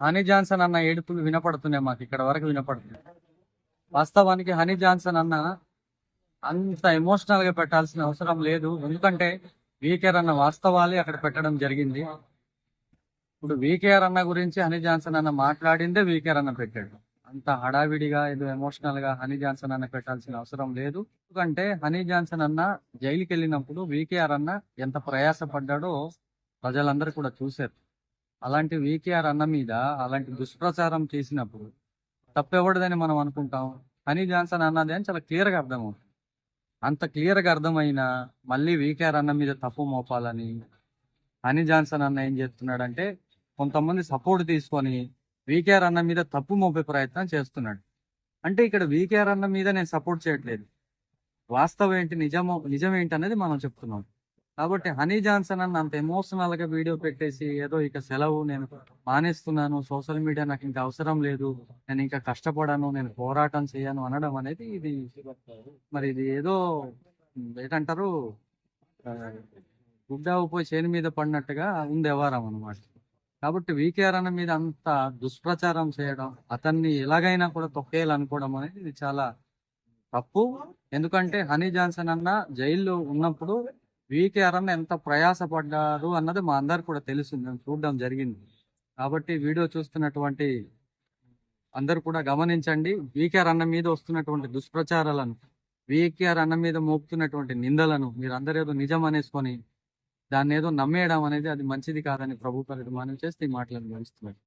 Honey Johnson అన్న ఏడుపులు వినపడుతున్నాయి మాకు. ఇక్కడ వరకు వినపడుతున్నాయి. వాస్తవానికి హనీ జాన్సన్ అన్న అంత ఎమోషనల్గా పెట్టాల్సిన అవసరం లేదు. ఎందుకంటే వీకేఆర్ అన్న వాస్తవాలే అక్కడ పెట్టడం జరిగింది. ఇప్పుడు వీకేఆర్ అన్న గురించి హనీ జాన్సన్ అన్న మాట్లాడిందే వీకేఆర్ అన్న పెట్టాడు. అంత హడావిడిగా ఏదో ఎమోషనల్గా హనీ జాన్సన్ అన్న పెట్టాల్సిన అవసరం లేదు. ఎందుకంటే హనీ జాన్సన్ అన్న జైలుకి వెళ్ళినప్పుడు వీకేఆర్ అన్న ఎంత ప్రయాసపడ్డాడో ప్రజలందరూ కూడా చూశారు. అలాంటి వీకేఆర్ అన్న మీద అలాంటి దుష్ప్రచారం చేసినప్పుడు తప్పెవడదని మనం అనుకుంటాం? హనీ జాన్సన్ అన్నది అని చాలా క్లియర్గా అర్థమవుతుంది. అంత క్లియర్గా అర్థమైనా మళ్ళీ వీకేఆర్ అన్న మీద తప్పు మోపాలని హనీ జాన్సన్ అన్న ఏం చేస్తున్నాడంటే కొంతమంది సపోర్ట్ తీసుకొని వీకేఆర్ అన్న మీద తప్పు మోపే ప్రయత్నం చేస్తున్నాడు. అంటే ఇక్కడ వీకేఆర్ అన్న మీద నేను సపోర్ట్ చేయట్లేదు. వాస్తవం ఏంటి? నిజమో నిజం ఏంటి అనేది మనం చెప్తున్నాం. కాబట్టి హనీ జాన్సన్ అన్న అంత ఎమోషనల్గా వీడియో పెట్టేసి ఏదో ఇక సెలవు నేను మానేస్తున్నాను సోషల్ మీడియా నాకు ఇంకా అవసరం లేదు నేను ఇంకా కష్టపడాను నేను పోరాటం చేయను అనడం అనేది ఇది మరి ఇది ఏదో ఏంటంటారు గుడ్డ పోయి చేను మీద పడినట్టుగా ఉంది వ్యవహారం అనమాట కాబట్టి వికేఆర్ అన్న మీద అంత దుష్ప్రచారం చేయడం అతన్ని ఎలాగైనా కూడా తొక్కేయాలనుకోవడం అనేది ఇది చాలా తప్పు. ఎందుకంటే హనీ జాన్సన్ అన్న జైల్లో ఉన్నప్పుడు వికేఆర్ అన్న ఎంత ప్రయాసపడ్డారు అన్నది మా అందరు కూడా తెలిసింది మేము చూడడం జరిగింది. కాబట్టి వీడియో చూస్తున్నటువంటి అందరు కూడా గమనించండి. వికేఆర్ అన్న మీద వస్తున్నటువంటి దుష్ప్రచారాలను వికేఆర్ అన్న మీద మోపుతున్నటువంటి నిందలను మీరు అందరూ ఏదో నిజం అనేసుకొని దాన్ని ఏదో నమ్మేయడం అనేది అది మంచిది కాదని ప్రభుత్వ మనవి చేస్తే ఈ మాటలను గమనిస్తున్నారు